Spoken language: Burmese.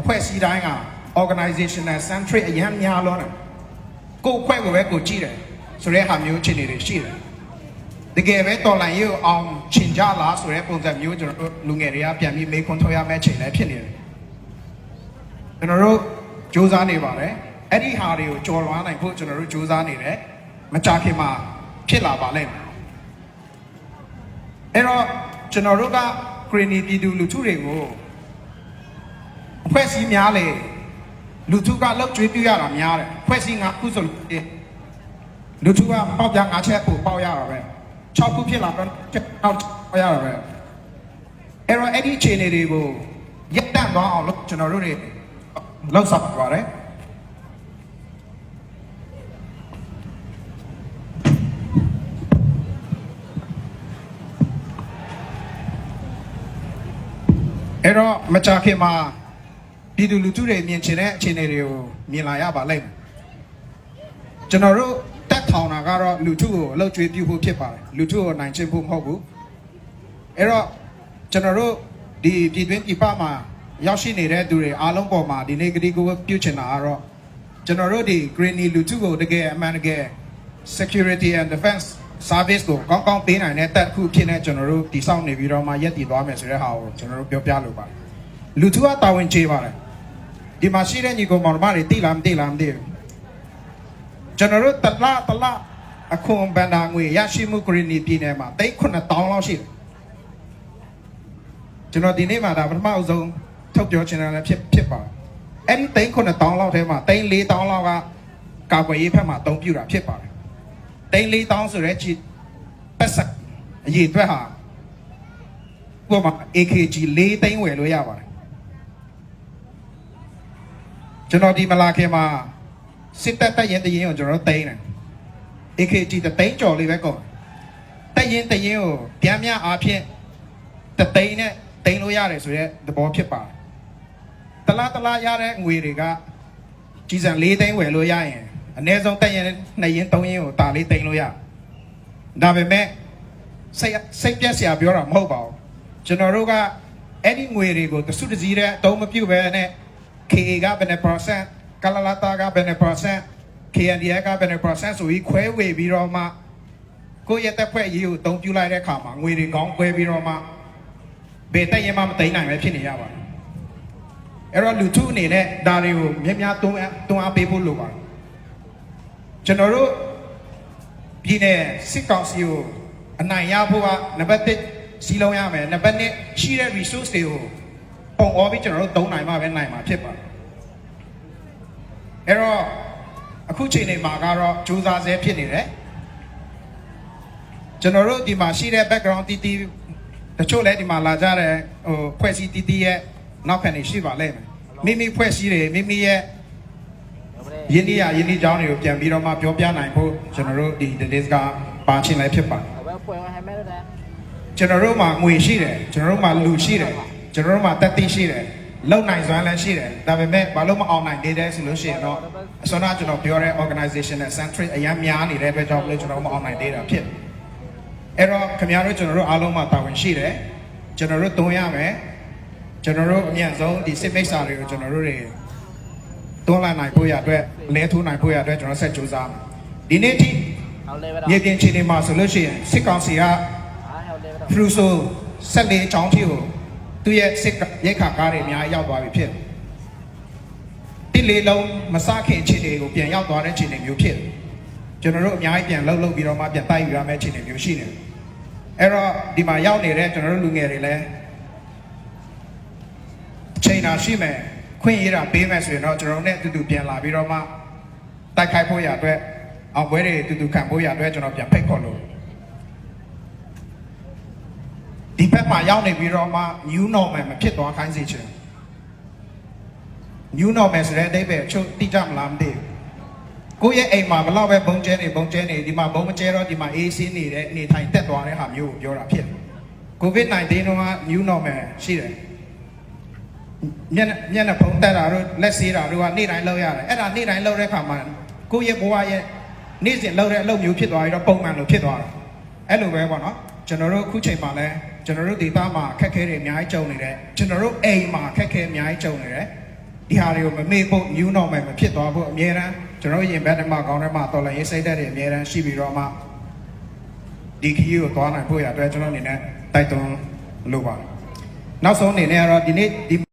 အဖွဲ့အစည်းတိုင်းက organizational centric အရင်များလို့တယ်ကိုယ့်အဖွဲ့ကိုပဲကိုကြည့်တယ်ဆိုတဲ့ဟာမျိုးအခြေအနေတွေရှိတယ်တကယ်ပဲတော်လိုင်းရေးကိုအောင်ချင်ကြလားဆိုတဲ့ပုံစံမျိုးကျွန်တော်တို့လူငယ်တွေကပြန်ပြီးမေးခွန်းထုတ်ရမယ့်အချိန်လည်းဖြစ်နေတယ်ကျွန်တော်တို့စူးစမ်းနေပါတယ်အဲ့ဒီဟာတွေကိုကြော်လွှားနိုင်ဖို့ကျွန်တော်တို့စူးစမ်းနေတယ်မကြခင်မှာဖြစ်လာပါလိမ့်မယ်အဲ့တော့ကျွန်တော်တို့ကခရီနီပြည်သူလူထုတွေကိုအ ဖွဲ့အစည်းများလေလူထုကလောက်ကျွေးပြရတာများတယ်အဖွဲ့အစည်းငါခုဆိုလို့လူထုကပေါက်ပြငါချက်ကိုပေါက်ရတာပဲ6ခုဖြစ်လာတော့ချက်ပေါက်ပေါက်ရတာပဲအဲ့တော့အဲ့ဒီအခြေအနေတွေကိုရက်တန့်သွားအောင်လို့ကျွန်တော်တို့တွေလောက်ဆောင်ပါတယ်အဲ့တော့မကြခင်မှာ ပြည်သူလူထုတွေမြင်ချင်တဲ့အခြေအနေတွေကိုမြင်လာရပါလိမ့်မယ်ကျွန်တော်တို့တက်ထောင်တာကတော့လူထုကိုအလုပ်ကျွေးပြုဖို့ဖြစ်ပါတယ်လူထုကိုနိုင်ချင်ဖို့မဟုတ်ဘူးအဲ့တော့ကျွန်တော်တို့ဒီပြည်တွင်းပြည်ပမှာရောက်ရှိနေတဲ့သူတွေအားလုံးပေါ်မှာဒီနေ့ကတိကိုပြုချင်တာကတော့ကျွန်တော်တို့ဒီ greeny လူထုကိုတကယ်အမှန်တကယ် security and defense service ကိုကောင်းကောင်းပေးနိုင်တဲ့တက်ခုဖြစ်နေကျွန်တော်တို့တည်ဆောက်နေပြီးတော့မှရက်တည်သွားမယ်ဆိုတဲ့ဟာကိုကျွန်တော်တို့ပြောပြလိုပါတယ်လူထုကတာဝန်ကျေပါတယ် ဒီမှာရှိတဲ့ညီကောင်မောင်နှမတွေတိလားမတိလားမသိဘူးကျွန်တော်တို့တလားတလားအခုဘန်ဒါငွေရရှိမှုဂရီနီပြည်နယ်မှာတိတ်9000လောက်ရှိတယ်ကျွန်တော်ဒီနေ့မှာဒါပထမအဆုံးထုတ်ပြောချင်တာလည်းဖြစ်ဖြစ်ပါတယ်အဲ့ဒီတိတ်9000လောက်ထဲမှာတိတ်4000လောက်ကကာကွယ်ရေးဘက်မှာအသုံးပြုတာဖြစ်ပါတယ်တိန်းလေးတောင်းဆိုတဲ့ချီပတ်ဆက်အရေးအတွက်ဟာကိုယ်မှာ AKG ၄သိန်းဝယ်လို့ရပါတယ် ကျွန်တော်ဒီမလာခင်မှာစစ်တပ်တက်ရင်တရင်ကိုကျွန်တော်တို့သိန်းတယ် AKG တသိန်းကျော်လေးပဲကုန်တက်ရင်တရင်ကိုပြန်မြအားဖြင့်တသိန်းနဲ့သိန်းလို့ရတယ်ဆိုတဲ့သဘောဖြစ်ပါတယ်တလားတလားရတဲ့ငွေတွေကကြီးစံ၄သိန်းဝယ်လို့ရရင်အနည်းဆုံးတက်ရင်2ရင်3ရင်ကိုတာလေးတင်လို့ရဒါပေမဲ့စိတ်စိတ်ပြက်စရာပြောတာမဟုတ်ပါဘူးကျွန်တော်တို့ကအဲ့ဒီငွေတွေကိုတစုတစည်းတဲ့အတုံးမပြုတ်ပဲနဲ့ KA ကဘယ်နှ percent ကလလာတာကဘယ်နှ percent KNDA ကဘယ်နှ percent ဆိုပြီးခွဲဝေပြီးတော့မှကိုယ့်ရဲ့တက်ဖွဲ့ရေးကိုအတုံးပြုလိုက်တဲ့အခါမှာငွေတွေကောင်းခွဲပြီးတော့မှဘယ်တက်ရင်မှမသိနိုင်ပဲဖြစ်နေရပါတယ်အဲ့တော့လူထုအနေနဲ့ဒါတွေကိုမြက်များတွန်းအားတွန်းအားပေးဖို့လိုပါတယ်ကျွန်တော်တို့ပြည်နယ်စစ်ကောင်စီကိုအနိုင်ရဖို့ကနံပါတ်1စီလုံးရမယ်နံပါတ်2ရှိတဲ့ resource တွေကို ပုံအော်ပြီးကျွန်တော်တို့သုံးနိုင်မှပဲနိုင်မှာဖြစ်ပါတယ်အဲ့တော့အခုချိန်နေမှာကတော့ကြိုးစားဆဲဖြစ်နေတယ်ကျွန်တော်တို့ဒီမှာရှိတဲ့ background တီးတီးတချို့လည်းဒီမှာလာကြတယ်ဟိုဖွဲ့စည်းတီးတီးရဲ့နောက်ခံနေရှိပါလိမ့်မယ်မိမိဖွဲ့စည်းတယ်မိမိရဲ့ယင်းဒီရယင်းဒီကြောင်းတွေကိုပြန်ပြီးတော့မှပြောပြနိုင်ဖို့ကျွန်တော်တို့ဒီ days ကပါချင်းလည်းဖြစ်ပါတယ်ကျွန်တော်တို့မှာငွေရှိတယ်ကျွန်တော်တို့မှာလူရှိတယ် ကျွန်တော်တို့မှာတက်သိရှိတယ်လုံနိုင်စွမ်းလည်းရှိတယ်ဒါပေမဲ့ဘာလို့မအောင်နိုင်သေးတယ်ဆိုလို့ရှိရင်တော့အစွမ်းတော့ကျွန်တော်ပြောတဲ့ organization နဲ့ centric အရင်များနေတဲ့အတွက်ကြောင့်လို့ကျွန်တော်မအောင်နိုင်သေးတာဖြစ်အဲ့တော့ခင်ဗျားတို့ကျွန်တော်တို့အားလုံးမှာတာဝန်ရှိတယ်ကျွန်တော်တို့သွင်းရမယ်ကျွန်တော်တို့အမြန်ဆုံးဒီစစ်မိတ်ဆာတွေကိုကျွန်တော်တို့တွေသွင်းလာနိုင်ဖို့ရအတွက်လဲထိုးနိုင်ဖို့ရအတွက်ကျွန်တော်ဆက်ကြိုးစားဒီနေ့ထိမြေပြင်ခြေနေမှာဆိုလို့ရှိရင်စစ်ကောင်စီကဖရူဆိုဆက်လေးအကြောင်းဖြစ်ကို သူ့ရဲ့စစ်ရိုက်ခါကားတွေအများကြီးရောက်သွားပြီဖြစ်တယ်တိလေးလုံးမစခင်အခြေအနေကိုပြန်ရောက်သွားတဲ့အခြေအနေမျိုးဖြစ်တယ်ကျွန်တော်တို့အများကြီးပြန်လှုပ်လှုပ်ပြီးတော့မှပြန်တိုက်ယူရမယ့်အခြေအနေမျိုးရှိနေတယ်အဲ့တော့ဒီမှာရောက်နေတဲ့ကျွန်တော်တို့လူငယ်တွေလည်းချိန်နာရှိမယ်ခွင့်ရတာပေးမယ်ဆိုရင်တော့ကျွန်တော်တို့နဲ့အတူတူပြန်လာပြီးတော့မှတိုက်ခိုက်ဖို့ရအတွက်အောင်ပွဲတွေအတူတူခံဖို့ရအတွက်ကျွန်တော်ပြန်ဖိတ်ခေါ်လို့ ဒီဘက်မှာရောက်နေပြီးတော့မှ new normal မဖြစ်သွားခိုင်းစေချင် new normal ဆိုတဲ့အဓိပ္ပာယ်အချုပ်တိကျမလားမသိဘူးကိုယ့်ရဲ့အိမ်မှာဘလောက်ပဲဘုံကျဲနေဘုံကျဲနေဒီမှာဘုံမကျဲတော့ဒီမှာ AC နေတဲ့အနေထိုင်တက်သွားတဲ့ဟာမျိုးကိုပြောတာဖြစ်တယ် COVID-19 တော့က new normal ရှိတယ်မျက်နှာမျက်နှာဖုံးတက်တာတို့လက်ဆေးတာတို့ကနေ့တိုင်းလုပ်ရတယ်အဲ့ဒါနေ့တိုင်းလုပ်တဲ့ခါမှာကိုယ့်ရဲ့ဘဝရဲ့နေ့စဉ်လုပ်တဲ့အလုပ်မျိုးဖြစ်သွားပြီးတော့ပုံမှန်လိုဖြစ်သွားတယ်အဲ့လိုပဲပေါ့နော် ကျွန်တော်တို့အခုချိန်မှာလဲကျွန်တော်တို့ဒေသမှာအခက်အခဲတွေအများကြီးကြုံနေတယ်ကျွန်တော်တို့အိမ်မှာအခက်အခဲအများကြီးကြုံနေတယ်ဒီဟာတွေကိုမမေ့ဖို့ညူးတော့မယ်မဖြစ်သွားဖို့အမြဲတမ်းကျွန်တော်ရင်ဘက်ဓမ္မကောင်းဓမ္မတော်လည်းရေးစိတ်သက်တွေအမြဲတမ်းရှိပြီးတော့မှဒီခရီးကိုသွားနိုင်ဖို့ရအတွက်ကျွန်တော်အနေနဲ့တိုက်တွန်းလို့ပါနောက်ဆုံးအနေနဲ့ကတော့ဒီနေ့ဒီ